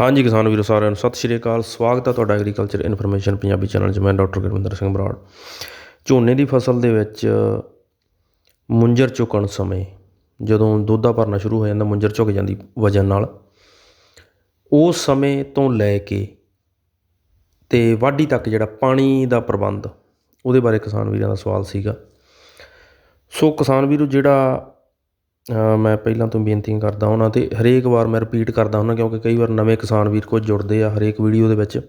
ਹਾਂਜੀ ਕਿਸਾਨ ਵੀਰੋ ਸਾਰਿਆਂ ਨੂੰ ਸਤਿ ਸ਼੍ਰੀ ਅਕਾਲ। ਸਵਾਗਤ ਹੈ ਤੁਹਾਡਾ ਐਗਰੀਕਲਚਰ ਇਨਫੋਰਮੇਸ਼ਨ ਪੰਜਾਬੀ ਚੈਨਲ 'ਚ। ਮੈਂ ਡਾਕਟਰ ਗੁਰਵਿੰਦਰ ਸਿੰਘ ਬਰਾੜ। ਝੋਨੇ ਦੀ ਫਸਲ ਦੇ ਵਿੱਚ ਮੁੰਜਰ ਚੁੱਕਣ ਸਮੇਂ ਜਦੋਂ ਦੋਧਾ ਭਰਨਾ ਸ਼ੁਰੂ ਹੋ ਜਾਂਦਾ, ਮੁੰਜਰ ਝੁਕ ਜਾਂਦੀ ਵਜਨ ਨਾਲ, ਉਸ ਸਮੇਂ ਤੋਂ ਲੈ ਕੇ ਤੇ ਵਾਢੀ ਤੱਕ ਜਿਹੜਾ ਪਾਣੀ ਦਾ ਪ੍ਰਬੰਧ, ਉਹਦੇ ਬਾਰੇ ਕਿਸਾਨ ਵੀਰਾਂ ਦਾ ਸਵਾਲ ਸੀਗਾ। ਸੋ ਕਿਸਾਨ ਵੀਰੋ ਜਿਹੜਾ ਮੈਂ ਪਹਿਲਾਂ ਤੋਂ ਬੇਨਤੀ ਕਰਦਾ ਉਹਨਾਂ ਅਤੇ ਹਰੇਕ ਵਾਰ ਮੈਂ ਰਿਪੀਟ ਕਰਦਾ ਹੁੰਦਾ ਕਿਉਂਕਿ ਕਈ ਵਾਰ ਨਵੇਂ ਕਿਸਾਨ ਵੀਰ ਕੁਝ ਜੁੜਦੇ ਆ ਹਰੇਕ ਵੀਡੀਓ ਦੇ ਵਿੱਚ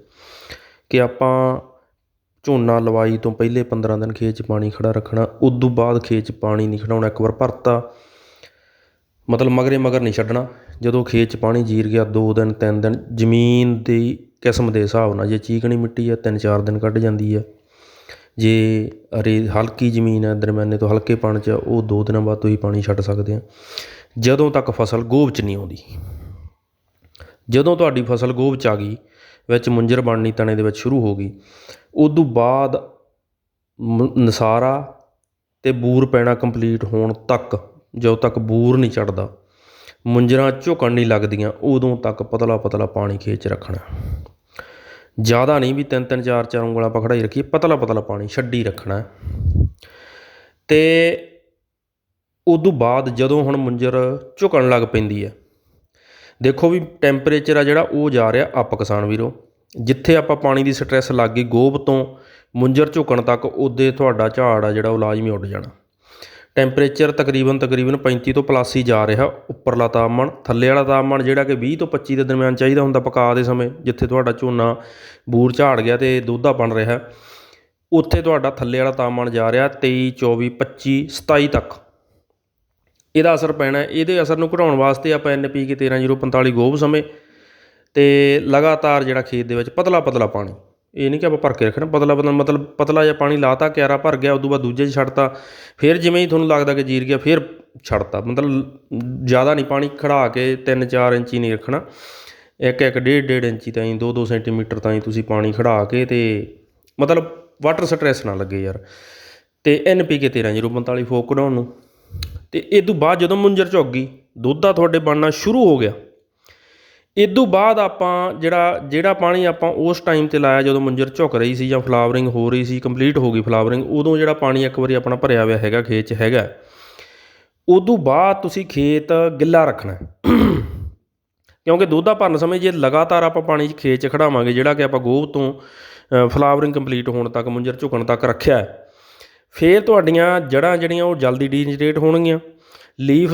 ਕਿ ਆਪਾਂ ਝੋਨਾ ਲਵਾਈ ਤੋਂ ਪਹਿਲੇ 15 ਦਿਨ ਖੇਤ 'ਚ ਪਾਣੀ ਖੜਾ ਰੱਖਣਾ, ਉਦੋਂ ਬਾਅਦ ਖੇਤ 'ਚ ਪਾਣੀ ਨਹੀਂ ਖੜਾਉਣਾ ਇੱਕ ਵਾਰ ਭਰਤਾ, ਮਤਲਬ ਮਗਰੇ ਮਗਰ ਨਹੀਂ ਛੱਡਣਾ। ਜਦੋਂ ਖੇਤ 'ਚ ਪਾਣੀ ਜੀਰ ਗਿਆ 2 ਦਿਨ 3 ਦਿਨ ਜ਼ਮੀਨ ਦੀ ਕਿਸਮ ਦੇ ਹਿਸਾਬ ਨਾਲ, ਜੇ ਚੀਕਣੀ ਮਿੱਟੀ ਆ 3-4 ਦਿਨ ਕੱਢ ਜਾਂਦੀ ਆ। ਜੇ ਰੇ ਹਲਕੀ ਜ਼ਮੀਨ ਹੈ ਦਰਮਿਆਨੇ ਤੋਂ ਹਲਕੇ ਪਾਣੀ 'ਚ ਉਹ ਦੋ ਦਿਨਾਂ ਬਾਅਦ ਤੁਸੀਂ ਪਾਣੀ ਛੱਡ ਸਕਦੇ ਆ ਜਦੋਂ ਤੱਕ ਫਸਲ ਗੋਭ 'ਚ ਨਹੀਂ ਆਉਂਦੀ, ਜਦੋਂ ਤੁਹਾਡੀ ਫਸਲ ਗੋਭ 'ਚ ਆ ਗਈ, ਵਿੱਚ ਮੁੰਜਰ ਬਣਨੀ ਤਣੇ ਦੇ ਵਿੱਚ ਸ਼ੁਰੂ ਹੋ ਗਈ, ਉਦੋਂ ਬਾਅਦ ਨਸਾਰਾ ਤੇ ਬੂਰ ਪੈਣਾ ਕੰਪਲੀਟ ਹੋਣ ਤੱਕ, ਜਦੋਂ ਤੱਕ ਬੂਰ ਨਹੀਂ ਚੜਦਾ, ਮੁੰਜਰਾਂ ਝੁਕਣ ਨਹੀਂ ਲੱਗਦੀਆਂ, ਉਦੋਂ ਤੱਕ ਪਤਲਾ ਪਤਲਾ ਪਾਣੀ ਖੇਤ 'ਚ ਰੱਖਣਾ। ਜ਼ਿਆਦਾ ਨਹੀਂ ਵੀ ਤਿੰਨ ਤਿੰਨ ਚਾਰ ਚਾਰ ਉਂਗਲਾਂ ਪਕੜਾਈ ਰੱਖੀਏ, ਪਤਲਾ ਪਤਲਾ ਪਾਣੀ ਛੱਡੀ ਰੱਖਣਾ ਤੇ ਉਦੋਂ ਬਾਅਦ ਜਦੋਂ ਹੁਣ ਮੁੰਜਰ ਝੁਕਣ ਲੱਗ ਪੈਂਦੀ ਹੈ, ਦੇਖੋ ਵੀ ਟੈਂਪਰੇਚਰ ਆ ਜਿਹੜਾ ਉਹ ਜਾ ਰਿਹਾ ਅਪ ਕਿਸਾਨ ਵੀਰੋ, ਜਿੱਥੇ ਆਪਾਂ ਪਾਣੀ ਦੀ ਸਟ੍ਰੈਸ ਲੱਗ ਗਈ ਗੋਭ ਤੋਂ ਮੁੰਜਰ ਝੁਕਣ ਤੱਕ ਉਹਦੇ ਤੁਹਾਡਾ ਝਾੜ ਆ ਜਿਹੜਾ ਉਹ ਲਾਜ਼ਮੀ ਉੱਡ ਜਾਣਾ। ਟੈਂਪਰੇਚਰ ਤਕਰੀਬਨ ਤਕਰੀਬਨ 35 ਤੋਂ ਪਲੱਸ ਹੀ ਜਾ ਰਿਹਾ ਉੱਪਰਲਾ ਤਾਪਮਾਨ। ਥੱਲੇ ਵਾਲਾ ਤਾਪਮਾਨ ਜਿਹੜਾ ਕਿ 20 ਤੋਂ 25 ਦੇ ਦਰਮਿਆਨ ਚਾਹੀਦਾ ਹੁੰਦਾ ਪਕਾ ਦੇ ਸਮੇਂ, ਜਿੱਥੇ ਤੁਹਾਡਾ ਝੋਨਾ ਬੂਰ ਝਾੜ ਗਿਆ ਤੇ ਦੁੱਧਾ ਬਣ ਰਿਹਾ। ਉੱਥੇ ਤੁਹਾਡਾ ਥੱਲੇ ਵਾਲਾ ਤਾਪਮਾਨ ਜਾ ਰਿਹਾ 23 24 25 27 ਤੱਕ। ਇਹਦਾ ਅਸਰ ਪੈਣਾ, ਇਹਦੇ ਅਸਰ ਨੂੰ ਘਟਾਉਣ ਵਾਸਤੇ ਆਪਾਂ ਐਨਪੀਕੇ 13045 ਗੋਭ ਸਮੇਂ ਤੇ ਲਗਾਤਾਰ ਜਿਹੜਾ ਖੇਤ ਦੇ ਵਿੱਚ ਪਤਲਾ ਪਤਲਾ ਪਾਣੀ ਇਹ ਨਹੀਂ ਕਿ ਆਪਾਂ ਭਰ ਕੇ ਰੱਖਣਾ, ਪਤਲਾ ਪਤਲਾ ਮਤਲਬ ਪਤਲਾ ਜਿਹਾ ਪਾਣੀ ਲਾਤਾ, ਕਿਆਰਾ ਭਰ ਗਿਆ ਉਦੋਂ ਬਾਅਦ ਦੂਜੇ 'ਚ ਛੱਡਤਾ, ਫਿਰ ਜਿਵੇਂ ਹੀ ਤੁਹਾਨੂੰ ਲੱਗਦਾ ਕਿ ਜੀਰ ਗਿਆ, ਫਿਰ ਛੱਡਤਾ। ਮਤਲਬ ਜ਼ਿਆਦਾ ਨਹੀਂ, ਪਾਣੀ ਖੜਾ ਕੇ 3-4 ਇੰਚੀ ਨਹੀਂ ਰੱਖਣਾ। ਇੱਕ ਇੱਕ ਡੇਢ ਡੇਢ ਇੰਚੀ ਤਾਈਂ 2-2 ਸੈਂਟੀਮੀਟਰ ਤਾਈਂ ਤੁਸੀਂ ਪਾਣੀ ਖੜਾ ਕੇ ਤੇ ਮਤਲਬ ਵਾਟਰ ਸਟ੍ਰੈਸ ਨਾ ਲੱਗੇ ਯਾਰ। ਤੇ ਐਨਪੀਕੇ 13045 ਫੋਕ ਕਢਾਉਣ ਨੂੰ। ਤੇ ਇਹ ਤੋਂ ਬਾਅਦ ਜਦੋਂ ਮੁੰਜਰ ਝੁੱਕ ਗਈ, ਦੁੱਧ ਦਾ ਤੁਹਾਡੇ ਬਣਨਾ ਸ਼ੁਰੂ ਹੋ ਗਿਆ। ਇਹ ਤੋਂ ਬਾਅਦ ਆਪਾਂ ਜਿਹੜਾ ਜਿਹੜਾ ਪਾਣੀ ਆਪਾਂ ਉਸ ਟਾਈਮ ਤੇ ਲਾਇਆ ਜਦੋਂ ਮੁੰਜਰ ਝੁਕ ਰਹੀ ਸੀ ਜਾਂ ਫਲਾਵਰਿੰਗ ਹੋ ਰਹੀ ਸੀ ਕੰਪਲੀਟ ਹੋ ਗਈ ਫਲਾਵਰਿੰਗ ਉਦੋਂ ਜਿਹੜਾ ਪਾਣੀ ਇੱਕ ਵਾਰੀ ਆਪਣਾ ਭਰਿਆ ਹੋਇਆ ਹੈਗਾ, ਖੇਤ 'ਚ ਹੈਗਾ। ਉਦੋਂ ਬਾਅਦ ਤੁਸੀਂ ਖੇਤ ਗਿੱਲਾ ਰੱਖਣਾ ਕਿਉਂਕਿ ਦੁੱਧਾ ਭਰਨ ਸਮੇਂ ਜੇ ਲਗਾਤਾਰ ਆਪਾਂ ਪਾਣੀ 'ਚ ਖੇਤ 'ਚ ਖੜਾਵਾਂਗੇ, ਜਿਹੜਾ ਕਿ ਆਪਾਂ ਗੋਭ ਤੋਂ ਫਲਾਵਰਿੰਗ ਕੰਪਲੀਟ ਹੋਣ ਤੱਕ, ਮੁੰਜਰ ਝੁਕਣ ਤੱਕ ਰੱਖਿਆ ਹੈ। ਫਿਰ ਤੁਹਾਡੀਆਂ ਜੜਾਂ ਜਿਹੜੀਆਂ ਉਹ ਜਲਦੀ ਡੀਜਨਰੇਟ ਹੋਣਗੀਆਂ। ਲੀਫ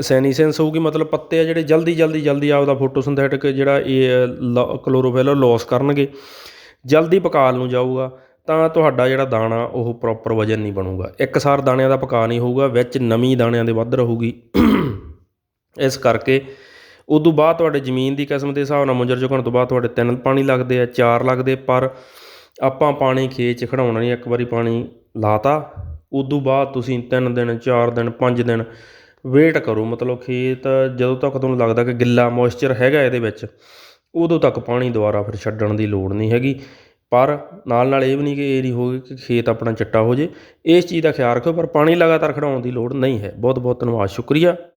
ਸੈਨੀਸੈਂਸ ਹੋਊਗੀ, ਮਤਲਬ ਪੱਤੇ ਆ ਜਿਹੜੇ ਜਲਦੀ ਜਲਦੀ ਜਲਦੀ ਆਪਦਾ ਫੋਟੋਸਿੰਥੈਟਿਕ ਜਿਹੜਾ ਇਹ ਕਲੋਰੋਫਿਲ ਲੋਸ ਕਰਨਗੇ। ਜਲਦੀ ਪਕਾ ਨੂੰ ਜਾਊਗਾ, ਤਾਂ ਤੁਹਾਡਾ ਜਿਹੜਾ ਦਾਣਾ, ਉਹ ਪ੍ਰੋਪਰ ਵਜਨ ਨਹੀਂ ਬਣੂਗਾ। ਇੱਕਸਾਰ ਦਾਣਿਆਂ ਦਾ ਪਕਾ ਨਹੀਂ ਹੋਊਗਾ, ਵਿੱਚ ਨਮੀ ਦਾਣਿਆਂ ਦੇ ਵੱਧ ਰਹੂਗੀ। ਇਸ ਕਰਕੇ ਉਦੋਂ ਬਾਅਦ ਤੁਹਾਡੇ ਜ਼ਮੀਨ ਦੀ ਕਿਸਮ ਦੇ ਹਿਸਾਬ ਨਾਲ ਮੁੰਜਰ ਝੁਕਣ ਤੋਂ ਬਾਅਦ ਤੁਹਾਡੇ ਤਿੰਨ ਪਾਣੀ ਲੱਗਦੇ ਆ, ਚਾਰ ਲੱਗਦੇ, ਪਰ ਆਪਾਂ ਪਾਣੀ ਖੇਤ 'ਚ ਖੜਾਉਣਾ ਨਹੀਂ, ਇੱਕ ਵਾਰੀ ਪਾਣੀ ਲਾਤਾ। ਉਦੋਂ ਬਾਅਦ ਤੁਸੀਂ 3 ਦਿਨ 4 ਦਿਨ 5 ਦਿਨ ਵੇਟ ਕਰੋ, ਮਤਲਬ ਖੇਤ ਜਦੋਂ ਤੱਕ ਤੁਹਾਨੂੰ ਲੱਗਦਾ ਕਿ ਗਿੱਲਾ ਮੋਇਸਚਰ ਹੈਗਾ ਇਹਦੇ ਵਿੱਚ, ਉਦੋਂ ਤੱਕ ਪਾਣੀ ਦੁਬਾਰਾ ਫਿਰ ਛੱਡਣ ਦੀ ਲੋੜ ਨਹੀਂ ਹੈਗੀ। ਪਰ ਨਾਲ ਨਾਲ ਇਹ ਵੀ ਨਹੀਂ ਕਿ ਇਹ ਨਹੀਂ ਹੋਵੇ ਕਿ ਖੇਤ ਆਪਣਾ ਚਿੱਟਾ ਹੋ ਜੇ। ਇਸ ਚੀਜ਼ ਦਾ ਖਿਆਲ ਰੱਖੋ ਪਰ ਪਾਣੀ ਲਗਾਤਾਰ ਖੜਾਉਣ ਦੀ ਲੋੜ ਨਹੀਂ ਹੈ। ਬਹੁਤ ਬਹੁਤ ਧੰਨਵਾਦ, ਸ਼ੁਕਰੀਆ।